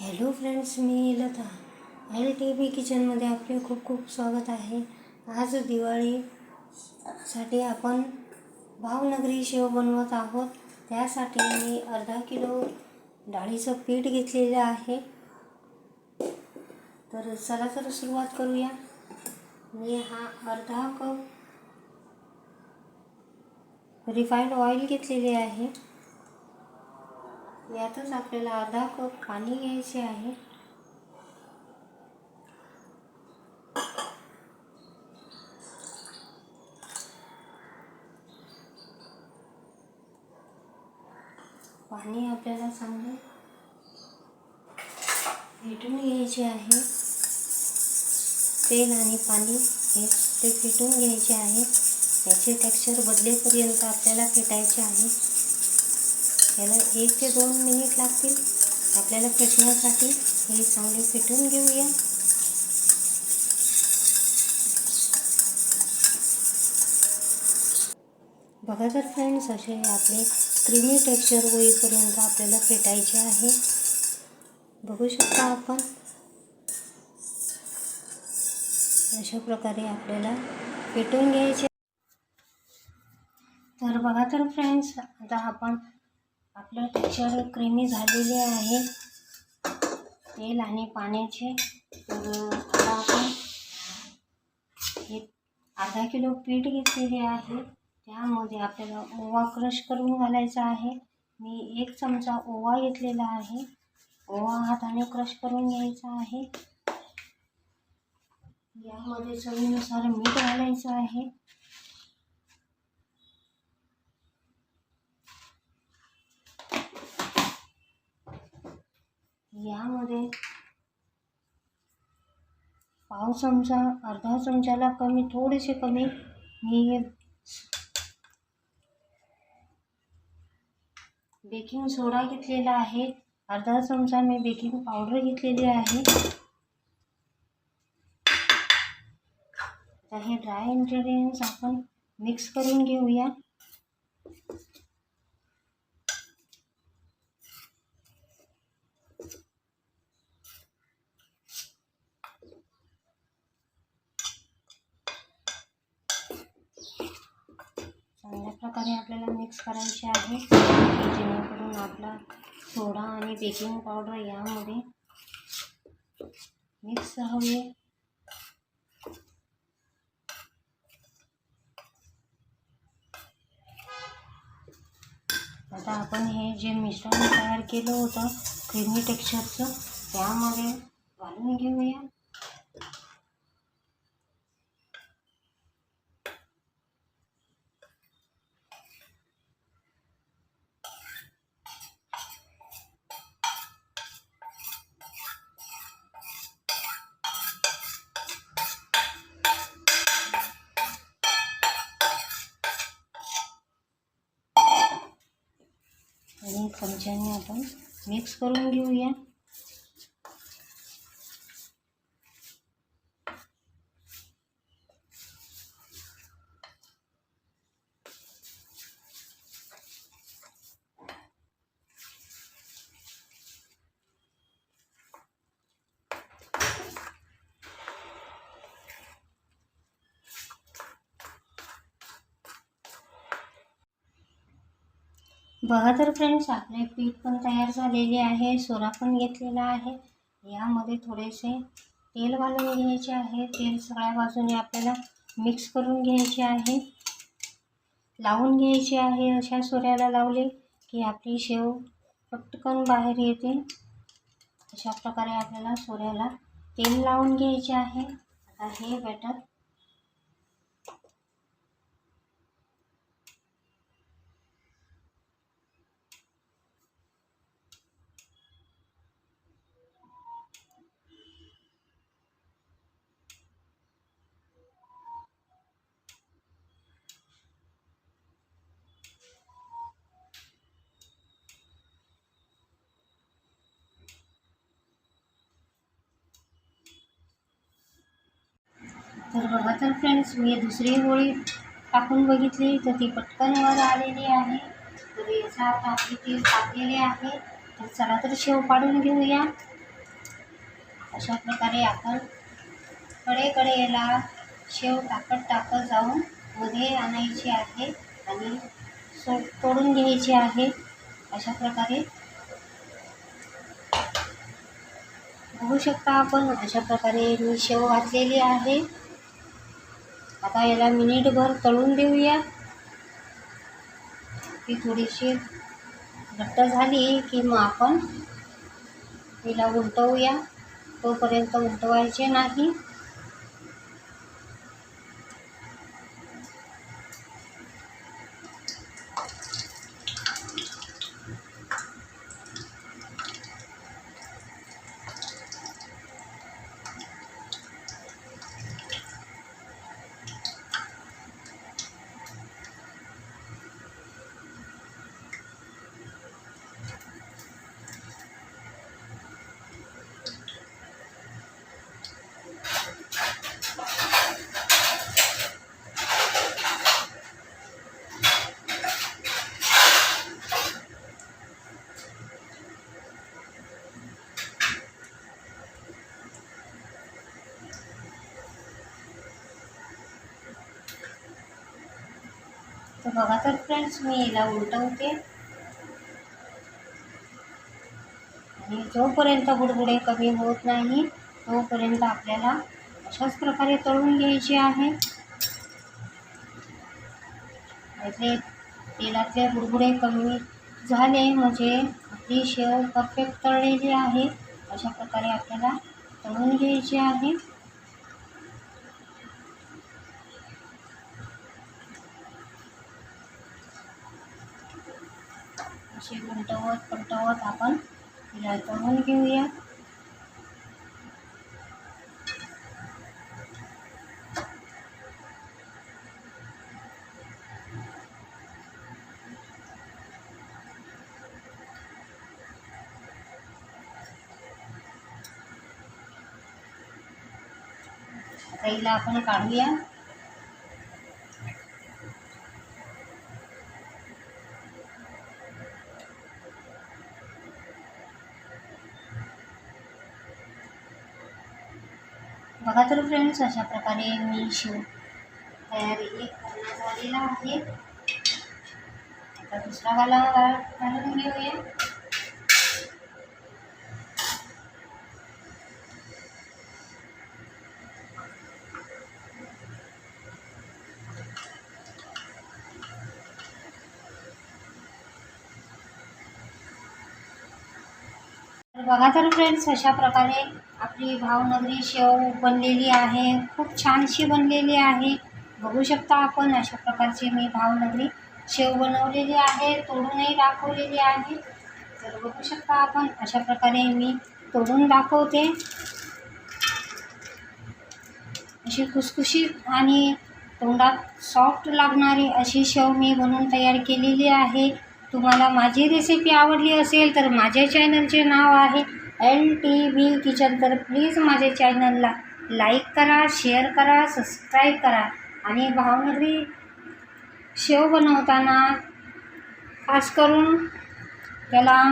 Hello friends मी Lata. L T B किचनमध्ये आपले खूप खूप स्वागत आहे. आज दिवाळीसाठी आपण भावनगरी शेव बनवत आहोत. त्यासाठी मी अर्धा किलो डाळीचं पीठ घेतलेलं आहे. तर चला तर सुरुवात करूया. मी हा अर्धा कप रिफाईंड ऑइल घेतलेले आहे. यातच आपल्याला अर्धा कप पाणी घ्यायचे आहे. पाणी आपल्याला चांगलं फेटून घ्यायचे आहे. तेल आणि पाणी हे ते फेटून घ्यायचे आहे. याचे टेक्स्चर बदलेपर्यंत आपल्याला फेटायचे आहे. याला एक ते दोन मिनिट लागतील. आपल्याला फेटण्यासाठी हे चांगले फेटून घेऊया. बघा तर फ्रेंड्स असे आपले क्रीमी टेक्स्चर होईपर्यंत आपल्याला फेटायचे आहे. बघू शकता आपण. अशा प्रकारे आपल्याला फेटून घ्यायचे. तर बघा तर फ्रेंड्स आता आपण आपलं टेक्स्चर क्रीमी झालेले आहे. तेल आणि पाण्याचे. तर आता आपण हे अर्धा किलो पीठ घेतलेले आहे. त्यामध्ये आपल्याला ओवा क्रश करून घालायचा आहे. मी एक चमचा ओवा घेतलेला आहे. ओवा हाताने क्रश करून घ्यायचा आहे. यामध्ये चवीनुसार मीठ घालायचं आहे. यामध्ये पाव चमचा अर्धा चमचाला कमी थोडेसे कमी. मी बेकिंग सोडा घेतलेला आहे. अर्धा चमचा मी बेकिंग पावडर घेतलेली आहे. आता हे ड्राय इन्ग्रेडियंट्स आपण मिक्स करून घेऊया चांगल्या प्रकारे आपल्याला मिक्स करायचे आहे. की जेणेकरून आपला सोडा आणि बेकिंग पावडर यामध्ये मिक्स हवे. आता आपण हे जे मिश्रण तयार केलं होतं क्रीमी टेक्स्चरचं त्यामध्ये घालून घेऊया. चमच्याने आपण मिक्स करून घेऊया. बघा तर फ्रेंड्स आपले पीठ पण तयार झालेले आहे सोरा पण घेतलेला आहे. यामध्ये थोडेसे तेल घालून घ्यायचे आहे. तेल सगळ्या बाजूने आपल्याला मिक्स करून घ्यायचे आहे. लावून घ्यायचे आहे. अशा सोऱ्याला लावले की आपली शेव पटकन बाहेर येते. अशा प्रकारे आपल्याला सोऱ्याला तेल लावून घ्यायचे आहे. आता हे बॅटर तर बघा तर फ्रेंड्स मी दुसरी होळी टाकून बघितली तर ती पटकन वर आलेली आहे. तर याचा आता आपली ती टाकलेली आहे. तर चला तर शेव पाडून घेऊया. अशा प्रकारे आपण कडेकडे याला शेव टाकत टाकत जाऊन मध्ये आणायची आहे आणि सो तोडून घ्यायची आहे. अशा प्रकारे बघू शकता आपण. अशा प्रकारे मी शेव घातलेली आहे. आता याला मिनिटभर तळून देऊया. ती थोडीशी घट्ट झाली की मग आपण तिला उलटवूया. तोपर्यंत उलटवायचे नाही. तर बघा तर फ्रेंड्स मी याला उलटवते. आणि जोपर्यंत बुडबुडे कमी होत नाही तोपर्यंत आपल्याला अशाच प्रकारे तळून घ्यायचे आहे. यातले तेलातले बुडबुडे कमी झाले म्हणजे आपली शेव परफेक्ट तळलेली आहे. अशा प्रकारे आपल्याला तळून घ्यायची आहे. असे पलटवत पलटवत आपण तिला तळून घेऊया आता हिला आपण काढूया बघा तर फ्रेंड्स अशा प्रकारे मी शिव तयारी करण्यात आलेला आहे. आता दुसरा वाला घालून घेऊया तर बघा तर फ्रेंड्स अशा प्रकारे आपली भावनगरी शेव बनलेली आहे. खूप छानशी बनलेली आहे. बघू शकता आपण अशा प्रकारची मी भावनगरी शेव बनवलेली आहे तोडूनही दाखवलेली आहे. तर बघू शकता आपण अशा प्रकारे मी तोडून दाखवते. अशी खुसखुशीत आणि तोंडात सॉफ्ट लागणारी अशी शेव मी बनवून तयार केलेली आहे. तुम्हाला माझी रेसिपी आवडली असेल तर माझ्या चॅनलचे नाव आहे एल टी बी किचन तर प्लीज माझ्या चॅनलला लाईक करा शेअर करा सबस्क्राईब करा. आणि भावनगरी शेव बनवताना खास करून त्याला